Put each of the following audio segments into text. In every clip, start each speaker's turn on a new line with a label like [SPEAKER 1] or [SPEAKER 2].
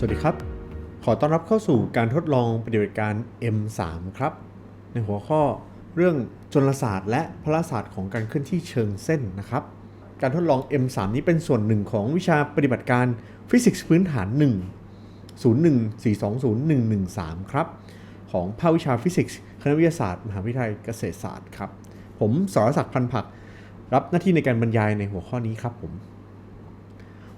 [SPEAKER 1] สวัสดีครับ ขอต้อนรับเข้าสู่การทดลองปฏิบัติการ M3 ครับ ในหัวข้อเรื่องจลศาสตร์ และพละศาสตร์ของการเคลื่อนที่เชิงเส้นนะครับ การทดลอง M3 นี้เป็นส่วนหนึ่งของวิชาปฏิบัติการฟิสิกส์พื้นฐาน 1 01420113ครับ ของภาควิชาฟิสิกส์คณะวิทยาศาสตร์ มหาวิทยาลัยเกษตรศาสตร์ครับ ผมสรศักดิ์พันผัก รับหน้าที่ในการบรรยายในหัวข้อนี้ครับผม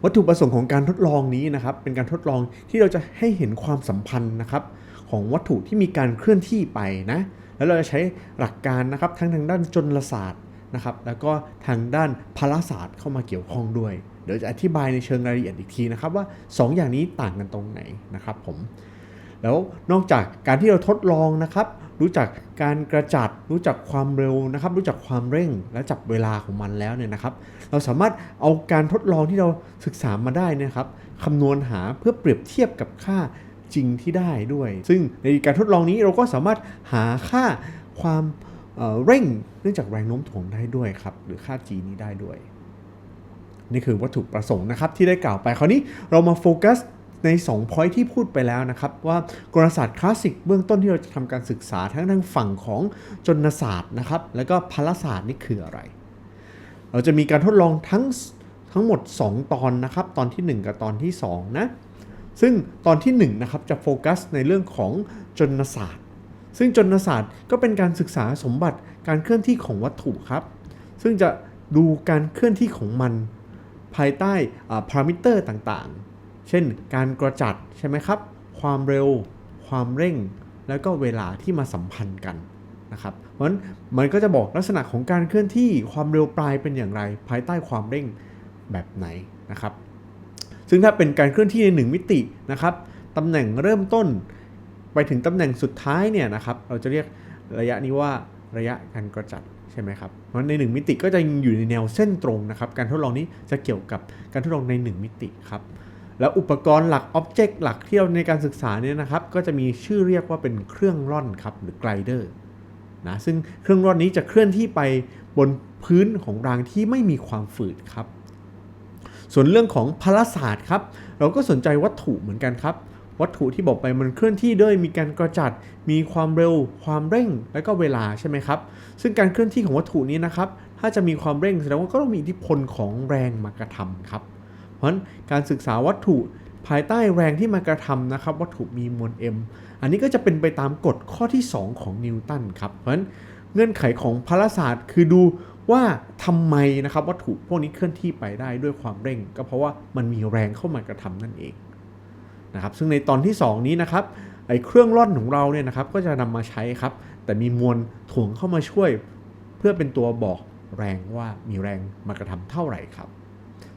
[SPEAKER 1] วัตถุประสงค์ของการทดลองนี้นะครับเป็นการทดลองที่เราจะให้เห็นความสัมพันธ์นะครับของวัตถุที่มีการเคลื่อนที่ไปนะแล้วเราจะใช้หลักการนะครับทั้งทางด้านจลศาสตร์นะครับแล้วก็ทางด้านพลศาสตร์เข้ามาเกี่ยวข้องด้วย เดี๋ยวจะอธิบายในเชิงรายละเอียดอีกทีนะครับว่า 2 อย่างนี้ต่างกันตรงไหนนะครับผมแล้วนอกจากการที่เราทดลองนะครับ รู้จักการกระจัด รู้จักความเร็วนะครับ รู้จักความเร่งและจับเวลาของมันแล้วเนี่ยนะครับ เราสามารถเอาการทดลองที่เราศึกษามาได้นะครับคำนวณหาเพื่อเปรียบเทียบกับค่าจริงที่ได้ด้วย ซึ่งในการทดลองนี้เราก็สามารถหาค่าความเเร่งเนื่องจากแรงโน้มถ่วงได้ด้วยครับ หรือค่า g นี้ได้ด้วย นี่คือวัตถุประสงค์นะครับที่ได้กล่าวไปคราวนี้เรามาโฟกัส ใน2 point ที่พูดไปแล้วนะครับว่ากลศาสตร์คลาสสิกเบื้องต้นที่เราจะทำการศึกษาทั้งทางฝั่งของจนศาสตร์นะครับแล้วก็พลศาสตร์นี่คืออะไร เราจะมีการทดลองทั้งทั้งหมด 2 ตอนนะครับตอนที่ 1 กับตอนที่2นะซึ่งตอนที่1นะครับจะโฟกัสในเรื่องของจนศาสตร์ ซึ่งจนศาสตร์ก็เป็นการศึกษาสมบัติการเคลื่อนที่ของวัตถุครับ ซึ่งจะดูการเคลื่อนที่ของมัน ภายใต้พารามิเตอร์ต่างๆ เช่นการกระจัดใช่ไหมครับ ความเร็ว ความเร่ง แล้วก็เวลาที่มาสัมพันธ์กันนะครับ เพราะฉะนั้นมันก็จะบอกลักษณะของการเคลื่อนที่ความเร็วปลายเป็นอย่างไร ภายใต้ความเร่งแบบไหนนะครับ ซึ่งถ้าเป็นการเคลื่อนที่ใน 1 มิตินะครับตำแหน่งเริ่มต้น ไปถึงตำแหน่งสุดท้ายเนี่ยนะครับ เราจะเรียกระยะนี้ว่าระยะการกระจัดใช่ไหมครับเพราะใน 1 มิติก็จะอยู่ในแนวเส้นตรงนะครับ การทดลองนี้จะเกี่ยวกับการทดลองใน 1 มิติครับ แล้วอุปกรณ์หลักอ็อบเจกต์หลักที่เราในการศึกษาเนี่ยนะครับก็จะมีชื่อเรียกว่าเป็นเครื่องร่อนครับหรือไกลเดอร์นะซึ่งเครื่องร่อนนี้จะเคลื่อนที่ไปบนพื้นของรางที่ไม่มีความฝืดครับ ส่วนเรื่องของพลศาสตร์ครับ เราก็สนใจวัตถุเหมือนกันครับ วัตถุที่บอกไปมันเคลื่อนที่ด้วยมีการกระจัด มีความเร็ว ความเร่ง และก็เวลาใช่ไหมครับ ซึ่งการเคลื่อนที่ของวัตถุนี้นะครับ ถ้าจะมีความเร่งแสดงว่าก็ต้องมีอิทธิพลของแรงมากระทำครับ เพราะฉะนั้นการศึกษาวัตถุภายใต้แรงที่มากระทำนะครับวัตถุมีมวล m อันนี้ก็จะเป็นไปตามกฎข้อที่ 2 ของนิวตันครับเพราะฉะนั้นเงื่อนไขของพลศาสตร์คือดูว่าทำไมนะครับวัตถุพวกนี้เคลื่อนที่ไปได้ด้วยความเร่ง ก็เพราะว่ามันมีแรงเข้ามากระทำนั่นเองนะครับซึ่งในตอนที่ 2 นี้นะครับไอ้เครื่องร่อนของเราเนี่ยนะครับก็จะนำมาใช้ครับ แต่มีมวลถ่วงเข้ามาช่วย เพื่อเป็นตัวบอกแรงว่ามีแรงมากระทำเท่าไหร่ครับ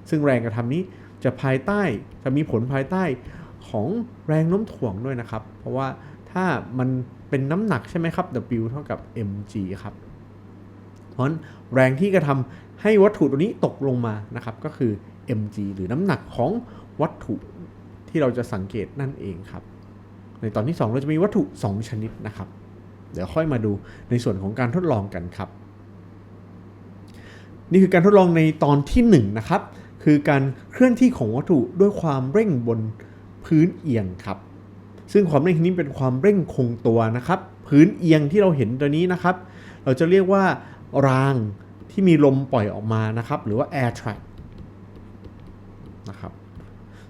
[SPEAKER 1] ซึ่งแรงกระทำนี้จะภายใต้จะมีผลภายใต้ของแรงโน้มถ่วงด้วยนะครับ เพราะว่าถ้ามันเป็นน้ำหนักใช่ไหมครับ W เท่ากับ mg ครับเพราะฉะนั้นแรงที่กระทำให้วัตถุตัวนี้ตกลงมานะครับก็คือ mg หรือน้ำหนักของวัตถุที่เราจะสังเกตนั่นเองครับ ในตอนที่ 2 เราจะมีวัตถุ 2 ชนิดนะครับ เดี๋ยวค่อยมาดูในส่วนของการทดลองกันครับ นี่คือการทดลองในตอนที่ 1 นะครับ คือการเคลื่อนที่ของวัตถุด้วยความเร่งบนพื้นเอียงครับ ซึ่งความเร่งที่นี้เป็นความเร่งคงตัวนะครับ พื้นเอียงที่เราเห็นตัวนี้นะครับ เราจะเรียกว่ารางที่มีลมปล่อยออกมานะครับ หรือว่า air track นะครับ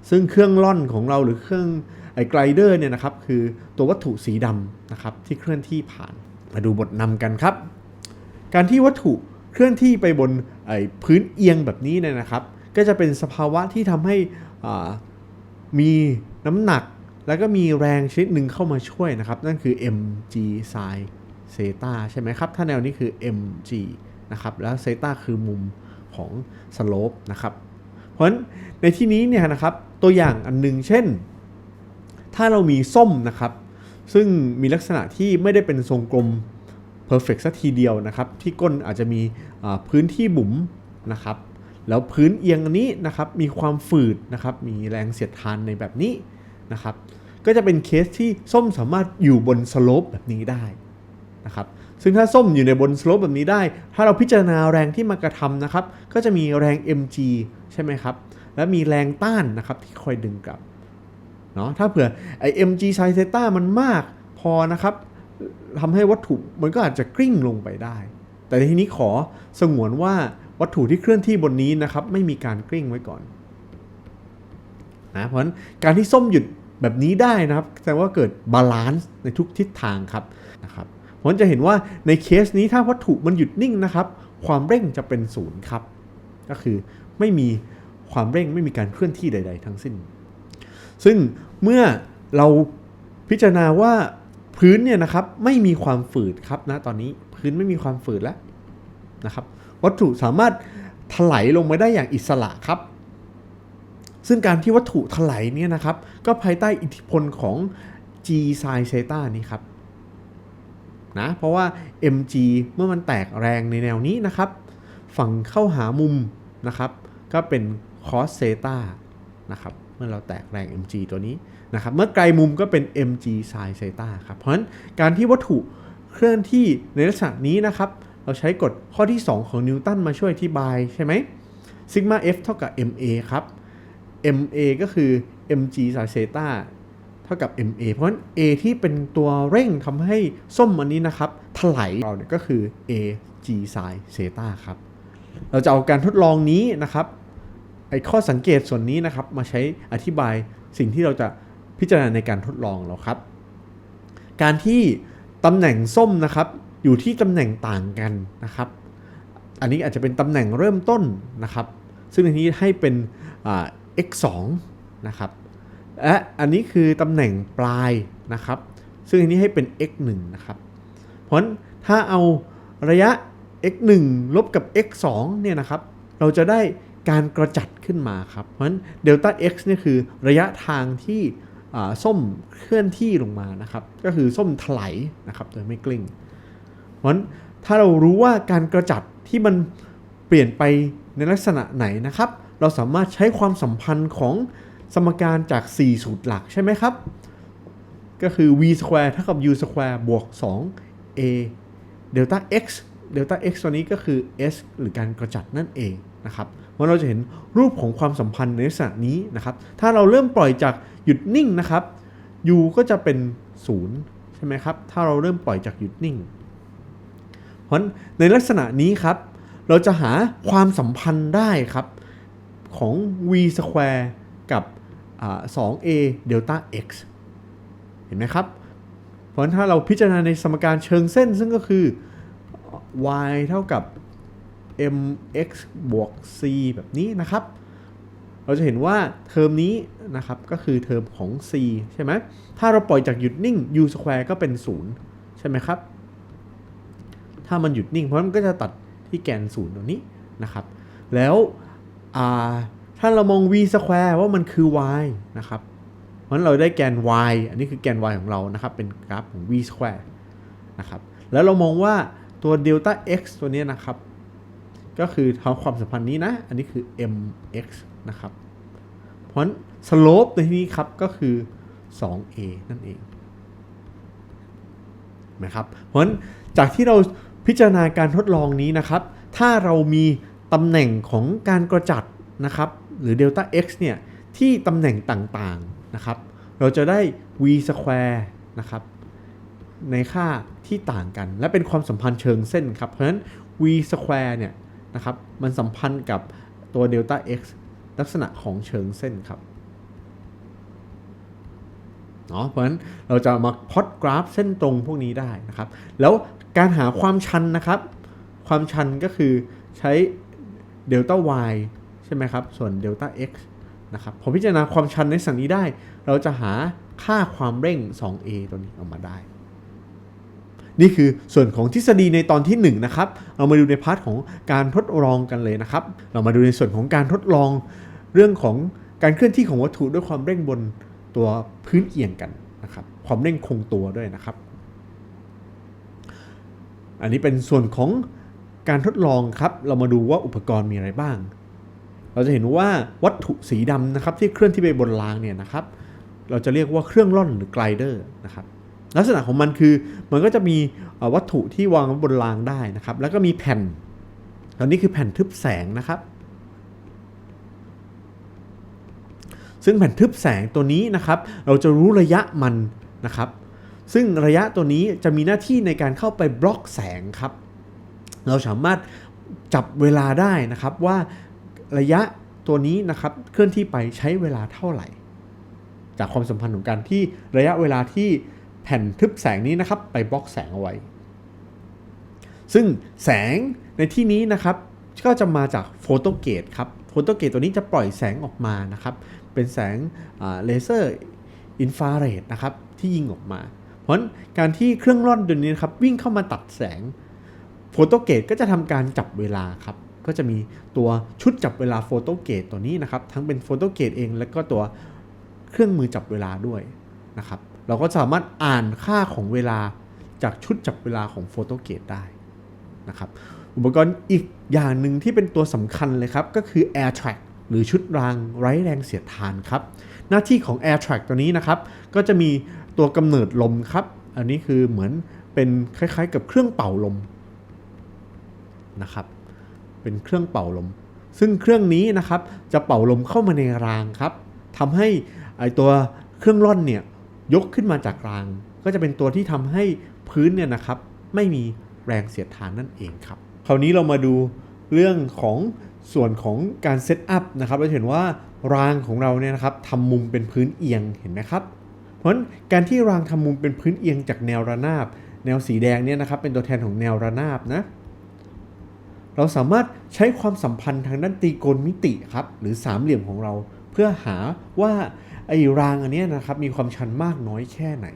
[SPEAKER 1] ซึ่งเครื่องล่อนของเราหรือเครื่องไอไกลเดอร์เนี่ยนะครับ คือตัววัตถุสีดำนะครับ ที่เคลื่อนที่ผ่าน มาดูบทนำกันครับ การที่วัตถุเคลื่อนที่ไปบนไอ้พื้นเอียงแบบนี้เนี่ยนะครับ ก็จะเป็นสภาวะที่ทำให้มีน้ำหนักแล้วก็มีแรงชนิดหนึ่งเข้ามาช่วยนะครับ นั่นคือ mg sin เซตาใช่ไหมครับ ถ้าแนวนี้คือ mg นะครับแล้วเซตาคือมุมของสโลปนะครับเพราะฉะนั้นในที่นี้เนี่ยนะครับตัวอย่างอันหนึงเช่น ถ้าเรามีส้มนะครับ ซึ่งมีลักษณะที่ไม่ได้เป็นทรงกลม perfect สักทีเดียวนะครับ ที่ก้นอาจจะมีพื้นที่บุ๋มนะครับ แล้วพื้นเอียงอันนี้นะครับมีความฝืดนะครับมีแรงเสียดทานในแบบนี้นะครับก็จะเป็นเคสที่ส้มสามารถอยู่บนสโลปแบบนี้ได้นะครับซึ่งถ้าส้มอยู่ในบนสโลปแบบนี้ได้ ถ้าเราพิจารณาแรงที่มากระทำนะครับ ก็จะมีแรง mg ใช่ไหมครับ และมีแรงต้านนะครับที่คอยดึงกลับเนาะถ้าเผื่อไอ้ mg sin theta มันมากพอนะครับทำให้วัตถุมันก็อาจจะกลิ้งลงไปได้ แต่ทีนี้ขอสงวนว่า วัตถุที่เคลื่อนที่บนนี้นะครับไม่มีการกลิ้งไว้ก่อนนะเพราะฉะนั้นการที่ส้มหยุดแบบนี้ได้นะครับแสดงว่าเกิดบาลานซ์ในทุกทิศทางครับนะครับเพราะนั้นจะเห็นว่าในเคสนี้ถ้าวัตถุมันหยุดนิ่งนะครับ ความเร่งจะเป็นศูนย์ครับ ก็คือไม่มีความเร่งไม่มีการเคลื่อนที่ใด ๆ ทั้งสิ้น ซึ่งเมื่อเราพิจารณาว่าพื้นเนี่ยนะครับไม่มีความฝืดครับนะตอนนี้พื้นไม่มีความฝืดแล้วนะครับ วัตถุสามารถถลายลงมาได้อย่างอิสระครับ ซึ่งการที่วัตถุถลายเนี่ยนะครับ ก็ภายใต้อิทธิพลของ g sin theta นี้ครับนะเพราะว่า mg เมื่อมันแตกแรงในแนวนี้นะครับ ฝั่งเข้าหามุมนะครับ ก็เป็น cos theta นะครับเมื่อเราแตกแรง mg ตัวนี้นะครับ เมื่อไกลมุมก็เป็น mg sin theta ครับ เพราะฉะนั้นการที่วัตถุเคลื่อนที่ในลักษณะนี้นะครับ เราใช้กฎข้อที่ 2 ของนิวตันมาช่วยอธิบายใช่ไหมซิกมา f เท่ากับ ma ครับ ma ก็คือ mg sin theta เท่ากับ ma เพราะฉะนั้น a ที่เป็นตัวเร่งทำให้ส้มอันนี้นะครับถลายเราเนี่ยก็คือ ag sin theta ครับ เราจะเอาการทดลองนี้นะครับไอข้อสังเกตส่วนนี้นะครับมาใช้อธิบายสิ่งที่เราจะพิจารณาในการทดลองเราครับ การที่ตำแหน่งส้มนะครับ อยู่ที่ตำแหน่งต่างกันนะครับ อันนี้อาจจะเป็นตำแหน่งเริ่มต้นนะครับ ซึ่งในนี้ให้เป็น x 2 นะครับและอันนี้คือตำแหน่งปลายนะครับ ซึ่งอันนี้ให้เป็น x 1 นะครับ เพราะฉะนั้นถ้าเอาระยะ x 1 ลบกับ x 2 เนี่ยนะครับ เราจะได้การกระจัดขึ้นมาครับ เพราะฉะนั้นเดลต้า x เนี่ยคือระยะทางที่ส้มเคลื่อนที่ลงมานะครับ ก็คือส้มถลายนะครับโดยไม่กลิ้ง เพราะถ้าเรารู้ว่าการกระจัดที่มันเปลี่ยนไปในลักษณะไหนนะครับ เราสามารถใช้ความสัมพันธ์ของสมการจาก 4 สูตรหลักใช่ไหมครับ ก็คือ v square เท่ากับ u square บวก 2 a เดลต้า x เดลต้า x ตัวนี้ก็คือ s หรือการกระจัดนั่นเองนะครับเพราะเราจะเห็นรูปของความสัมพันธ์ในลักษณะนี้นะครับ ถ้าเราเริ่มปล่อยจากหยุดนิ่งนะครับ u ก็จะเป็น 0 ใช่ไหมครับ ถ้าเราเริ่มปล่อยจากหยุดนิ่ง ราะในลักษณะนี้ครับ เราจะหาความสัมพันธ์ได้ครับ ของ v square กับอ่า 2a delta x เห็นไหมครับ เพราะฉะนั้นถ้าเราพิจารณาในสมการเชิงเส้นซึ่งก็คือ y เท่ากับ mx บวก c แบบนี้นะครับ เราจะเห็นว่าเทอมนี้นะครับก็คือเทอมของ c ใช่ไหม ถ้าเราปล่อยจากหยุดนิ่ง u square ก็เป็น 0 ใช่ไหมครับ ถ้ามันหยุดนิ่ง เพราะมันก็จะตัดที่แกนศูนย์ตรงนี้นะครับ แล้วถ้าเรามอง v square ว่ามันคือ y นะครับเพราะฉะนั้นเราได้แกน y อันนี้คือแกน y ของเรานะครับ เป็นกราฟของ v square นะครับ แล้วเรามองว่าตัว delta x ตัวนี้นะครับ ก็คือทำความสัมพันธ์นี้นะ อันนี้คือ mx นะครับ เพราะฉะนั้น slope ในที่นี้ครับก็คือ 2a นั่นเองนะครับ เพราะฉะนั้นจากที่เรา พิจารณาการทดลองนี้นะครับ ถ้าเรามีตำแหน่งของการกระจัดนะครับ หรือ delta x เนี่ยที่ตำแหน่งต่างๆนะครับ เราจะได้ v square นะครับในค่าที่ต่างกัน และเป็นความสัมพันธ์เชิงเส้นครับ เพราะฉะนั้น v square เนี่ยนะครับมันสัมพันธ์กับตัว delta x ลักษณะของเชิงเส้นครับเนาะเพราะฉะนั้นเราจะมาพอตกราฟเส้นตรงพวกนี้ได้นะครับ แล้ว การหาความชันนะครับ ความชันก็คือใช้ delta y ใช่ไหมครับ ส่วน delta x นะครับพอพิจารณาความชันในสั่งนี้ได้ เราจะหาค่าความเร่ง 2a ตัวนี้ออกมาได้ นี่คือส่วนของทฤษฎีในตอนที่ 1 นะครับ เรามาดูในพาร์ทของการทดลองกันเลยนะครับ เรามาดูในส่วนของการทดลองเรื่องของการเคลื่อนที่ของวัตถุด้วยความเร่งบนตัวพื้นเอียงกันนะครับ ความเร่งคงตัวด้วยนะครับ อันนี้เป็นส่วนของการทดลองครับ เรามาดูว่าอุปกรณ์มีอะไรบ้าง เราจะเห็นว่าวัตถุสีดำนะครับที่เคลื่อนที่ไปบนรางเนี่ยนะครับ เราจะเรียกว่าเครื่องล่อนหรือไกลเดอร์นะครับ ลักษณะของมันคือมันก็จะมีวัตถุที่วางบนรางได้นะครับ แล้วก็มีแผ่นตอนนี้คือแผ่นทึบแสงนะครับ ซึ่งแผ่นทึบแสงตัวนี้นะครับ เราจะรู้ระยะมันนะครับ ซึ่งระยะตัวนี้จะมีหน้าที่ในการเข้าไปบล็อกแสงครับ เราสามารถจับเวลาได้นะครับว่าระยะตัวนี้นะครับเคลื่อนที่ไปใช้เวลาเท่าไหร่ จากความสัมพันธ์ของการที่ระยะเวลาที่แผ่นทึบแสงนี้นะครับ ไปบล็อกแสงเอาไว้ ซึ่งแสงในที่นี้นะครับ ก็จะมาจากโฟโตเกตครับโฟโตเกตตัวนี้จะปล่อยแสงออกมานะครับ เป็นแสงเลเซอร์อินฟราเรดนะครับที่ยิงออกมา เพราะฉะนั้นการที่เครื่องร่อนตัวนี้นครับวิ่งเข้ามาตัดแสงโฟโตเกตก็จะทำการจับเวลาครับ ก็จะมีตัวชุดจับเวลาโฟโตเกตตัวนี้นะครับ ทั้งเป็นโฟโตเกตเอง แล้วก็ตัวเครื่องมือจับเวลาด้วยนะครับ เราก็สามารถอ่านค่าของเวลาจากชุดจับเวลาของโฟโตเกตได้นะครับ อุปกรณ์อีกอย่างหนึ่งที่เป็นตัวสำคัญเลยครับ ก็คือ Air Track หรือชุดรางไร้แรงเสียดทานครับ หน้าที่ของ Air Track ตัวนี้นะครับ ก็จะมี ตัวกำเนิดลมครับ อันนี้คือเหมือนเป็นคล้ายๆ กับเครื่องเป่าลมนะครับ เป็นเครื่องเป่าลม ซึ่งเครื่องนี้นะครับจะเป่าลมเข้ามาในรางครับทำให้ไอตัวเครื่องร่อนเนี่ยยกขึ้นมาจากราง ก็จะเป็นตัวที่ทำให้พื้นเนี่ยนะครับ ไม่มีแรงเสียดทานนั่นเองครับ คราวนี้เรามาดูเรื่องของส่วนของการเซตอัพนะครับเราเห็นว่ารางของเราเนี่ยนะครับทำมุมเป็นพื้นเอียงเห็นไหมครับ เพราะการที่รางทำมุมเป็นพื้นเอียงจากแนวระนาบ แนวสีแดงเนี่ยนะครับเป็นตัวแทนของแนวระนาบนะเราสามารถใช้ความสัมพันธ์ทางด้านตรีโกณมิติครับหรือสามเหลี่ยมของเราเพื่อหาว่าไอ้รางอันนี้นะครับมีความชันมากน้อยแค่ไหน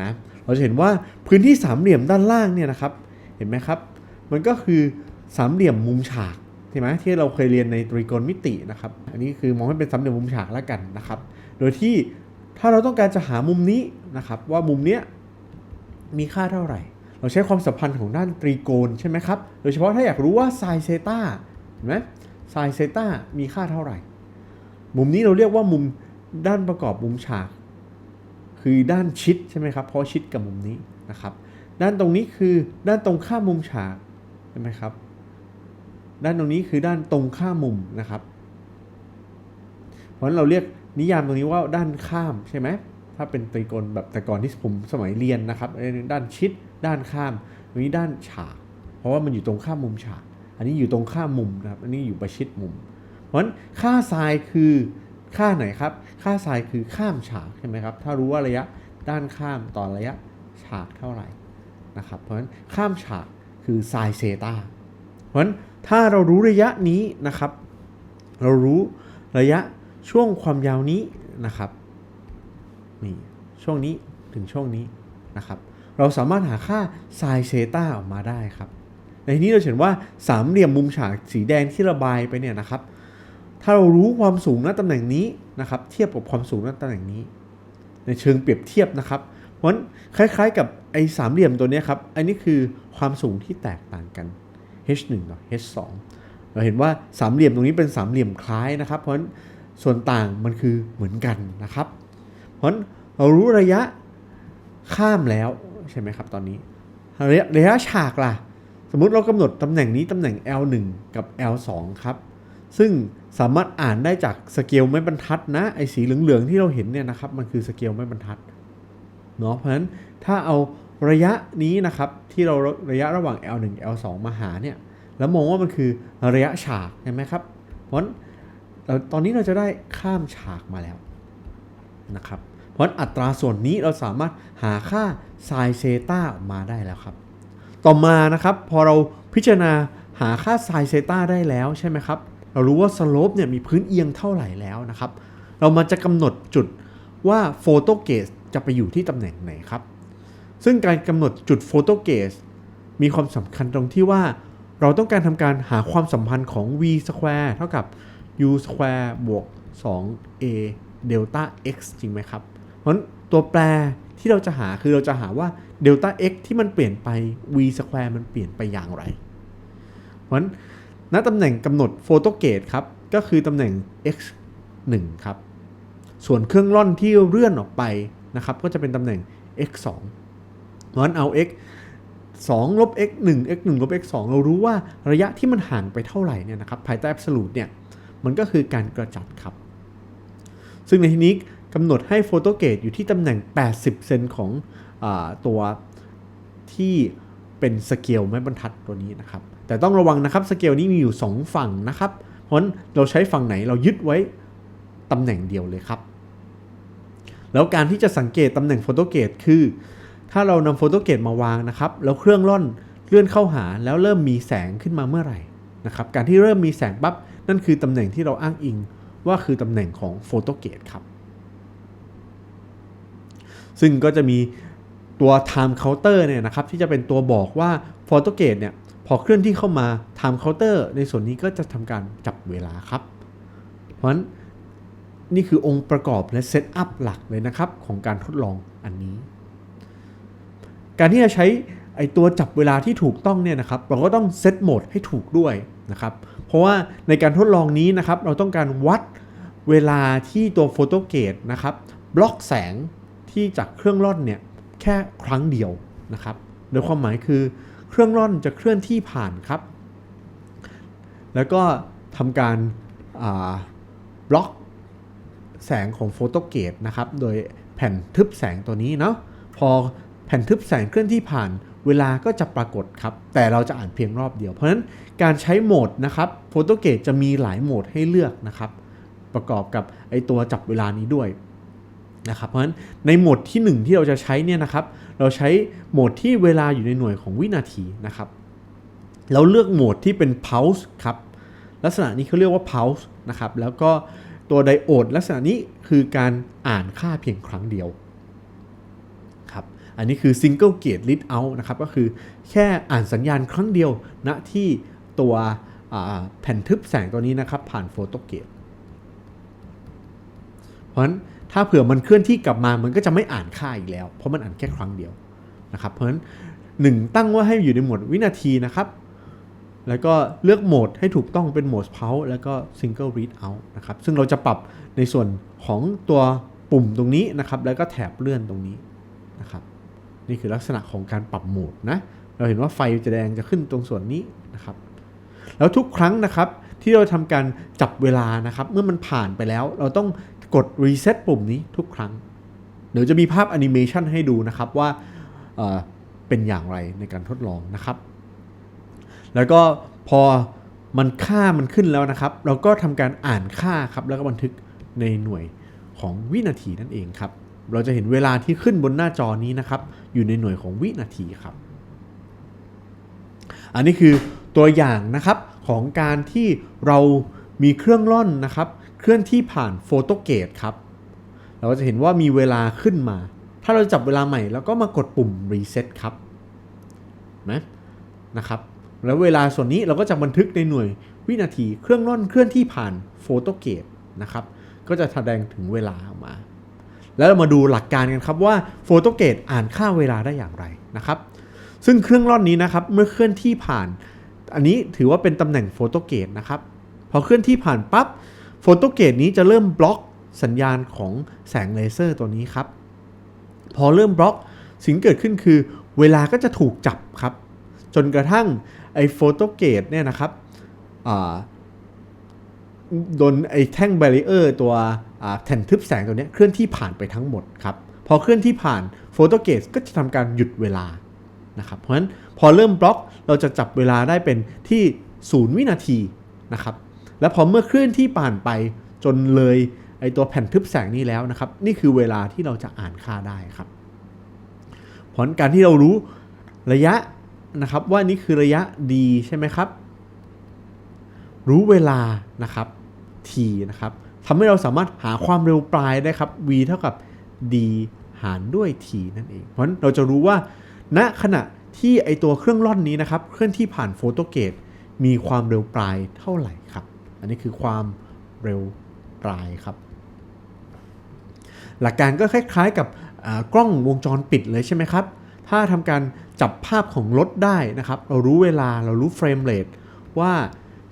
[SPEAKER 1] นะเราจะเห็นว่าพื้นที่สามเหลี่ยมด้านล่างเนี่ยนะครับเห็นไหมครับ มันก็คือสามเหลี่ยมมุมฉากใช่ไหมที่เราเคยเรียนในตรีโกณมิตินะครับ อันนี้คือมองให้เป็นสามเหลี่ยมมุมฉากแล้วกันนะครับ โดยที่ ถ้าเราต้องการจะหามุมนี้นะครับว่ามุมเนี้ยมีค่าเท่าไหร่ เราใช้ความสัมพันธ์ของด้านตรีโกณใช่ไหมครับ โดยเฉพาะถ้าอยากรู้ว่าไซเซต้าเห็นไหมไซเซต้ามีค่าเท่าไหร่ มุมนี้เราเรียกว่ามุมด้านประกอบมุมฉาก คือด้านชิดใช่ไหมครับ เพราะชิดกับมุมนี้นะครับ ด้านตรงนี้คือด้านตรงข้ามมุมฉากใช่ไหมครับ ด้านตรงนี้คือด้านตรงข้ามมุมนะครับ เพราะฉะนั้นเราเรียก นิยามตรงนี้ว่าด้านข้ามใช่ไหมถ้าเป็นตรีโกณแบบแต่ก่อนที่ผมสมัยเรียนนะครับด้านชิดด้านข้ามตรงนี้ด้านฉาก เพราะว่ามันอยู่ตรงข้ามมุมฉาก อันนี้อยู่ตรงข้ามมุมนะครับ อันนี้อยู่ประชิดมุม เพราะฉะนั้นค่าไซน์คือค่าไหนครับ ค่าไซน์คือข้ามฉากใช่ไหมครับ ถ้ารู้ว่าระยะด้านข้ามต่อระยะฉากเท่าไหร่นะครับ เพราะฉะนั้นข้ามฉากคือไซน์เซตาเพราะฉะนั้นถ้าเรารู้ระยะนี้นะครับ เรารู้ระยะ ช่วงความยาวนี้นะครับนี่ช่วงนี้ถึงช่วงนี้นะครับ เราสามารถหาค่าไซน์เซต้าออกมาได้ครับ ในที่นี้เราเห็นว่าสามเหลี่ยมมุมฉากสีแดงที่ระบายไปเนี่ยนะครับ ถ้าเรารู้ความสูงณตำแหน่งนี้นะครับ เทียบกับความสูงณตำแหน่งนี้ ในเชิงเปรียบเทียบนะครับ เพราะฉะนั้นคล้ายๆ กับไอ้สามเหลี่ยมตัวนี้ครับ อันนี้คือความสูงที่แตกต่างกัน h1 กับ h2 เราเห็นว่าสามเหลี่ยมตรงนี้เป็นสามเหลี่ยมคล้ายนะครับ เพราะฉะนั้น ส่วนต่างมันคือเหมือนกันนะครับ เพราะนั้นเรารู้ระยะข้ามแล้วใช่ไหมครับตอนนี้ระยะระยะฉากล่ะ สมมุติเรากำหนดตำแหน่งนี้ตำแหน่ง L1 กับ L2 ครับ ซึ่งสามารถอ่านได้จากสเกลไม้บรรทัดนะไอ้สีเหลือง ๆ ที่เราเห็นเนี่ยนะครับมันคือสเกลไม้บรรทัดเนาะเพราะฉะนั้นถ้าเอาระยะนี้นะครับที่เราระยะระหว่าง L1 L2 มาหาเนี่ยแล้วมองว่ามันคือระยะฉากใช่ไหมครับเพราะฉะนั้น เราตอนนี้เราจะได้ข้ามฉากมาแล้วนะครับ เพราะฉะนั้นอัตราส่วนนี้เราสามารถหาค่าไซน์เซตาออกมาได้แล้วครับ ต่อมานะครับพอเราพิจารณาหาค่าไซน์เซตาได้แล้วใช่ไหมครับ เรารู้ว่าสโลปเนี่ยมีพื้นเอียงเท่าไหร่แล้วนะครับ เรามาจะกำหนดจุดว่าโฟโตเกสจะไปอยู่ที่ตำแหน่งไหนครับ ซึ่งการกำหนดจุดโฟโตเกสมีความสำคัญตรงที่ว่า เราต้องการทำการหาความสัมพันธ์ของ v square เท่ากับ u square บวก 2a delta x จริงไหมครับ เพราะนั้นตัวแปรที่เราจะหาคือเราจะหาว่า delta x ที่มันเปลี่ยนไป v square มันเปลี่ยนไปอย่างไร เพราะฉะนั้นณตำแหน่งกำหนดโฟโตเกตครับ ก็คือตำแหน่ง x 1 ครับ ส่วนเครื่องร่อนที่เลื่อนออกไปนะครับ ก็จะเป็นตำแหน่ง x 2เพราะฉะนั้นเอา x 2ลบ x 1 x 1ลบ x 2เรารู้ว่าระยะที่มันห่างไปเท่าไหร่เนี่ยนะครับ ภายใต้ absolute เนี่ย มันก็คือการกระจัดครับ ซึ่งในที่นี้กำหนดให้โฟโตเกตอยู่ที่ตำแหน่ง 80 เซนของอตัวที่เป็นสเกลไม้บรรทัดตัวนี้นะครับ แต่ต้องระวังนะครับสเกลนี้มีอยู่ 2 ฝั่งนะครับ เพราะฉะนั้นเราใช้ฝั่งไหนเรายึดไว้ตำแหน่งเดียวเลยครับ แล้วการที่จะสังเกตตำแหน่งโฟโตเกตคือ ถ้าเรานำโฟโตเกตมาวางนะครับ แล้วเครื่องร่อนเลื่อนเข้าหาแล้วเริ่มมีแสงขึ้นมาเมื่อไหร่นะครับ การที่เริ่มมีแสงปั๊บนั่นคือตำแหน่งที่เราอ้างอิงว่าคือตำแหน่งของโฟโตเกตครับ ซึ่งก็จะมีตัว time counter เนี่ยนะครับที่จะเป็นตัวบอกว่าโฟโตเกตเนี่ยพอเคลื่อนที่เข้ามา time counter ในส่วนนี้ก็จะทำการจับเวลาครับ เพราะฉะนั้นนี่คือองค์ประกอบและเซตอัพหลักเลยนะครับของการทดลองอันนี้ การที่จะใช้ไอตัวจับเวลาที่ถูกต้องเนี่ยนะครับ เราก็ต้องเซตโหมดให้ถูกด้วยนะครับ เพราะว่าในการทดลองนี้นะครับเราต้องการวัดเวลาที่ตัวโฟโตเกตนะครับบล็อกแสงที่จากเครื่องร่อนเนี่ยแค่ครั้งเดียวนะครับโดยความหมายคือเครื่องร่อนจะเคลื่อนที่ผ่านครับ แล้วก็ทำการบล็อกแสงของโฟโตเกตนะครับโดยแผ่นทึบแสงตัวนี้เนาะพอแผ่นทึบแสงเคลื่อนที่ผ่านเวลาก็จะปรากฏครับ แต่เราจะอ่านเพียงรอบเดียว เพราะฉะนั้น การใช้โหมดนะครับโฟโตเกตจะมีหลายโหมดให้เลือกนะครับ ประกอบกับไอตัวจับเวลานี้ด้วยนะครับเพราะฉะนั้นในโหมดที่ 1 ที่เราจะใช้เนี่ยนะครับ เราใช้โหมดที่เวลาอยู่ในหน่วยของวินาทีนะครับเราเลือกโหมดที่เป็น pulse ครับลักษณะนี้เขาเรียกว่า pulse นะครับแล้วก็ตัวไดโอดลักษณะนี้คือการอ่านค่าเพียงครั้งเดียวครับอันนี้คือ single gate read out นะครับก็คือแค่อ่านสัญญาณครั้งเดียวณที่ ตัวแผ่นทึบแสงตัวนี้นะครับ ผ่านโฟโตเกตเพราะฉะนั้นถ้าเผื่อมันเคลื่อนที่กลับมามันก็จะไม่อ่านค่าอีกแล้ว เพราะมันอ่านแค่ครั้งเดียวนะครับเพราะฉะนั้นหนึ่งตั้งว่าให้อยู่ในโหมดวินาทีนะครับ แล้วก็เลือกโหมดให้ถูกต้องเป็นโหมด pulse แล้วก็ single read out นะครับ ซึ่งเราจะปรับในส่วนของตัวปุ่มตรงนี้นะครับ แล้วก็แถบเลื่อนตรงนี้นะครับ นี่คือลักษณะของการปรับโหมดนะ เราเห็นว่าไฟจะแดงจะขึ้นตรงส่วนนี้นะครับ แล้วทุกครั้งนะครับที่เราทำการจับเวลานะครับ เมื่อมันผ่านไปแล้ว เราต้องกด reset ปุ่มนี้ทุกครั้ง เดี๋ยวจะมีภาพแอนิเมชันให้ดูนะครับว่าเเป็นอย่างไรในการทดลองนะครับ แล้วก็พอมันค่ามันขึ้นแล้วนะครับ เราก็ทำการอ่านค่าครับ แล้วก็บันทึกในหน่วยของวินาทีนั่นเองครับ เราจะเห็นเวลาที่ขึ้นบนหน้าจอนี้นะครับ อยู่ในหน่วยของวินาทีครับ อันนี้คือ ตัวอย่างนะครับของการที่เรามีเครื่องร่อนนะครับ เคลื่อนที่ผ่านโฟโตเกตครับ เราจะเห็นว่ามีเวลาขึ้นมา ถ้าเราจับเวลาใหม่แล้วก็มากดปุ่ม reset ครับนะนะครับแล้วเวลาส่วนนี้เราก็จะบันทึกในหน่วยวินาทีเครื่องร่อนเคลื่อนที่ผ่านโฟโตเกตนะครับ ก็จะแสดงถึงเวลาออกมา แล้วเรามาดูหลักการกันครับว่าโฟโตเกตอ่านค่าเวลาได้อย่างไรนะครับ ซึ่งเครื่องร่อนนี้นะครับเมื่อเคลื่อนที่ผ่าน อันนี้ถือว่าเป็นตำแหน่งโฟโตเกตนะครับ พอเคลื่อนที่ผ่านปั๊บโฟโตเกตนี้จะเริ่มบล็อกสัญญาณของแสงเลเซอร์ตัวนี้ครับ พอเริ่มบล็อกสิ่งเกิดขึ้นคือ เวลาก็จะถูกจับครับ จนกระทั่งไอ้โฟโตเกตเนี่ยนะครับโดนไอ้แท่งแบรีเออร์ตัวแผ่นทึบแสงตัวนี้เคลื่อนที่ผ่านไปทั้งหมดครับ พอเคลื่อนที่ผ่านโฟโตเกตก็จะทำการหยุดเวลา นะครับเพราะฉะนั้นพอเริ่มบล็อกเราจะจับเวลาได้เป็นที่ 0 วินาทีนะครับแล้วพอเมื่อเคลื่อนที่ผ่านไปจนเลยไอตัวแผ่นทึบแสงนี้แล้วนะครับ นี่คือเวลาที่เราจะอ่านค่าได้ครับเพราะการที่เรารู้ระยะนะครับว่านี่คือระยะ d ใช่ไหมครับ รู้เวลานะครับ t นะครับทำให้เราสามารถหาความเร็วปลายได้ครับ v เท่ากับ d หารด้วย t นั่นเอง เพราะฉะนั้นเราจะรู้ว่า ณขณะที่ไอตัวเครื่องร่อนนี้นะครับเคลื่อนที่ผ่านโฟโตเกตมีความเร็วปลายเท่าไหร่ครับ อันนี้คือความเร็วปลายครับ หลักการก็คล้ายๆกับกล้องวงจรปิดเลยใช่ไหมครับ ถ้าทำการจับภาพของรถได้นะครับ เรารู้เวลาเรารู้เฟรมเรทว่า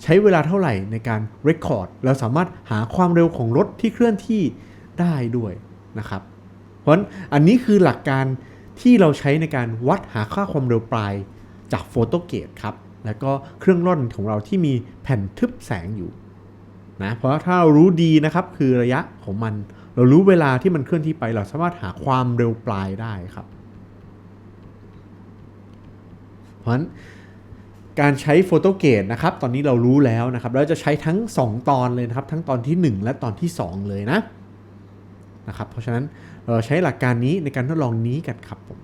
[SPEAKER 1] ใช้เวลาเท่าไหร่ในการเรคคอร์ดเราสามารถหาความเร็วของรถที่เคลื่อนที่ได้ด้วยนะครับ เพราะอันนี้คือหลักการ ที่เราใช้ในการวัดหาค่าความเร็วปลายจากโฟโตเกตครับ แล้วก็เครื่องร่อนของเราที่มีแผ่นทึบแสงอยู่นะเพราะถ้าเรารู้ดีนะครับคือระยะของมัน เรารู้เวลาที่มันเคลื่อนที่ไปเราสามารถหาความเร็วปลายได้ครับ เพราะฉะนั้นการใช้โฟโตเกตนะครับ ตอนนี้เรารู้แล้วนะครับ เราจะใช้ทั้ง 2 ตอนเลยนะครับ ทั้งตอนที่ 1 และตอนที่ 2 เลยนะนะครับ เพราะฉะนั้น เราใช้หลักการนี้ในการทดลองนี้กันครับผม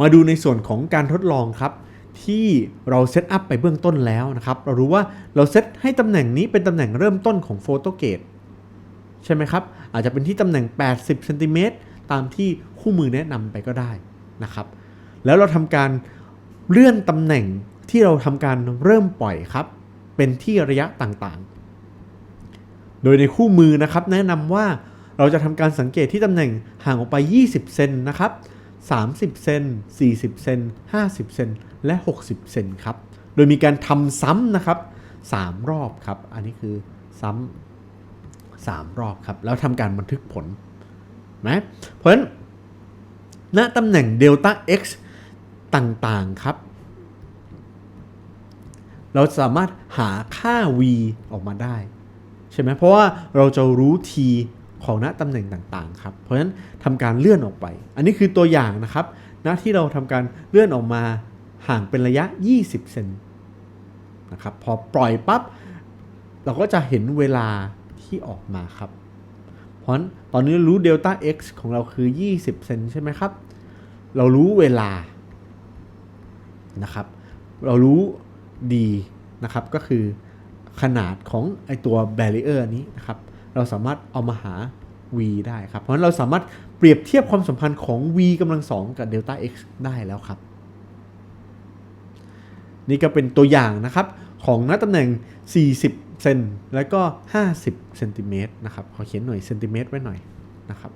[SPEAKER 1] มาดูในส่วนของการทดลองครับ ที่เราเซตอัพไปเบื้องต้นแล้วนะครับ เรารู้ว่าเราเซตให้ตำแหน่งนี้เป็นตำแหน่งเริ่มต้นของโฟโตเกตใช่ไหมครับ อาจจะเป็นที่ตำแหน่ง 80เซนติเมตรตามที่คู่มือแนะนำไปก็ได้นะครับ แล้วเราทำการเลื่อนตำแหน่งที่เราทำการเริ่มปล่อยครับ เป็นที่ระยะต่างๆ โดยในคู่มือนะครับแนะนำว่า เราจะทำการสังเกตที่ตำแหน่งห่างออกไป 20 เซนนะครับ 30 เซน 40 เซน 50 เซน และ 60 เซนครับ โดยมีการทำซ้ำนะครับ 3 รอบครับ อันนี้คือซ้ำ3รอบครับ แล้วทำการบันทึกผลนะเพราะฉะนั้นณตำแหน่งเดลต้า x ต่างๆครับ เราสามารถหาค่า v ออกมาได้ ใช่ไหมเพราะว่าเราจะรู้ t ของณตำแหน่งต่างๆครับ เพราะฉะนั้นทำการเลื่อนออกไป อันนี้คือตัวอย่างนะครับณที่เราทำการเลื่อนออกมาห่างเป็นระยะ 20 เซนนะครับ พอปล่อยปั๊บเราก็จะเห็นเวลาที่ออกมาครับ เพราะฉะนั้นตอนนี้รู้เดลต้า x ของเราคือ 20 เซนใช่ไหมครับ เรารู้เวลานะครับ เรารู้ d นะครับก็คือขนาดของไอตัว barrier นี้นะครับ เราสามารถเอามาหา v ได้ครับ เพราะฉะนั้นเราสามารถเปรียบเทียบความสัมพันธ์ของ v กำลังสองกับ delta x ได้แล้วครับ นี่ก็เป็นตัวอย่างนะครับ ของหน้าตำแหน่ง 40 เซนแล้วก็ 50 เซนติเมตรนะครับขอเขียนหน่วยเซนติเมตรไว้หน่อยนะครับ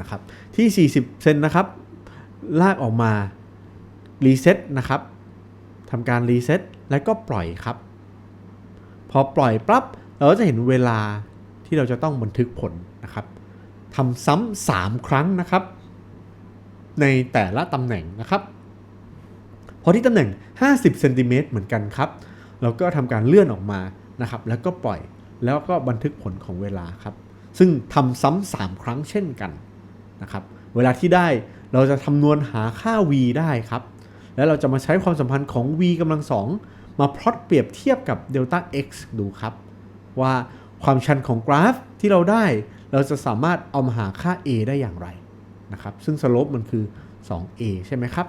[SPEAKER 1] นะครับที่ 40 เซนนะครับ ลากออกมารีเซ็ตนะครับทำการรีเซ็ตแล้วก็ปล่อยครับ พอปล่อยปั๊บ เราก็จะเห็นเวลาที่เราจะต้องบันทึกผลนะครับทำซ้ำสามครั้งนะครับ ในแต่ละตำแหน่งนะครับพอที่ตำแหน่ง 50เซนติเมตรเหมือนกันครับ เราก็ทำการเลื่อนออกมานะครับ แล้วก็ปล่อยแล้วก็บันทึกผลของเวลาครับ ซึ่งทำซ้ำสามครั้งเช่นกันนะครับ เวลาที่ได้เราจะคำนวณหาค่า v ได้ครับ แล้วเราจะมาใช้ความสัมพันธ์ของ v กำลังสองมาพลอตเปรียบเทียบกับ delta x ดูครับ ว่าความชันของกราฟที่เราได้เราจะสามารถเอามาหาค่า a ได้อย่างไรนะครับ ซึ่งสโลปมันคือ 2a ใช่ไหมครับ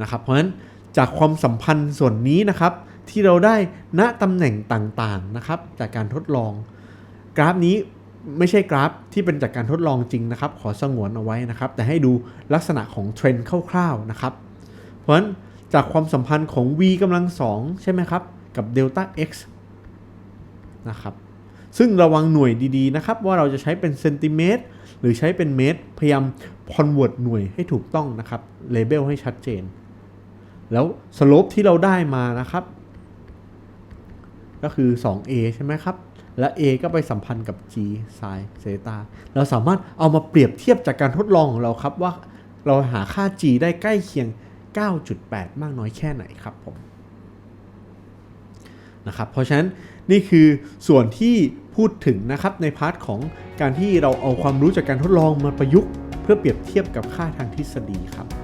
[SPEAKER 1] นะครับ เพราะฉะนั้นจากความสัมพันธ์ส่วนนี้นะครับ ที่เราได้ณตำแหน่งต่างๆนะครับ จากการทดลอง กราฟนี้ไม่ใช่กราฟที่เป็นจากการทดลองจริงนะครับ ขอสงวนเอาไว้นะครับ แต่ให้ดูลักษณะของเทรนด์คร่าวๆนะครับ เพราะฉะนั้นจากความสัมพันธ์ของ v กำลังสองใช่ไหมครับ กับ delta x นะครับซึ่งระวังหน่วยดีๆนะครับ ว่าเราจะใช้เป็นเซนติเมตรหรือใช้เป็นเมตร พยายามคอนเวิร์ตหน่วยให้ถูกต้องนะครับเลเบลให้ชัดเจน แล้วสโลปที่เราได้มานะครับ ก็คือ 2a ใช่ไหมครับ และ a ก็ไปสัมพันธ์กับ g sin เซตาเราสามารถเอามาเปรียบเทียบจากการทดลองของเราครับว่าเราหาค่า g ได้ใกล้เคียง 9.8 มากน้อยแค่ไหนครับผม นะครับเพราะฉะนั้นนี่คือส่วนที่พูดถึงนะครับในพาร์ทของการที่เราเอาความรู้จากการทดลองมาประยุกต์ เพื่อเปรียบเทียบกับค่าทางทฤษฎีครับ